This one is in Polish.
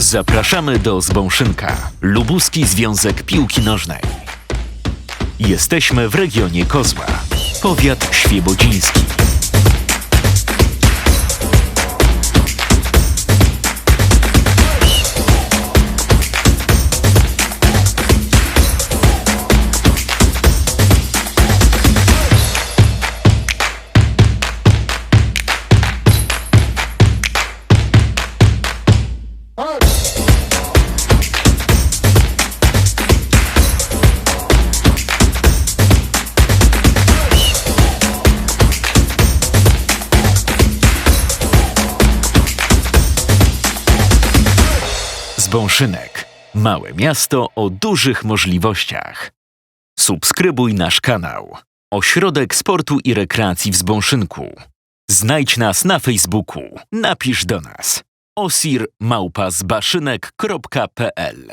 Zapraszamy do Zbąszynka, Lubuski Związek Piłki Nożnej. Jesteśmy w regionie Kozła, powiat świebodziński. Zbąszynek. Małe miasto o dużych możliwościach. Subskrybuj nasz kanał. Ośrodek Sportu i Rekreacji w Zbąszynku. Znajdź nas na Facebooku. Napisz do nas. Osir małpa zbaszynek.pl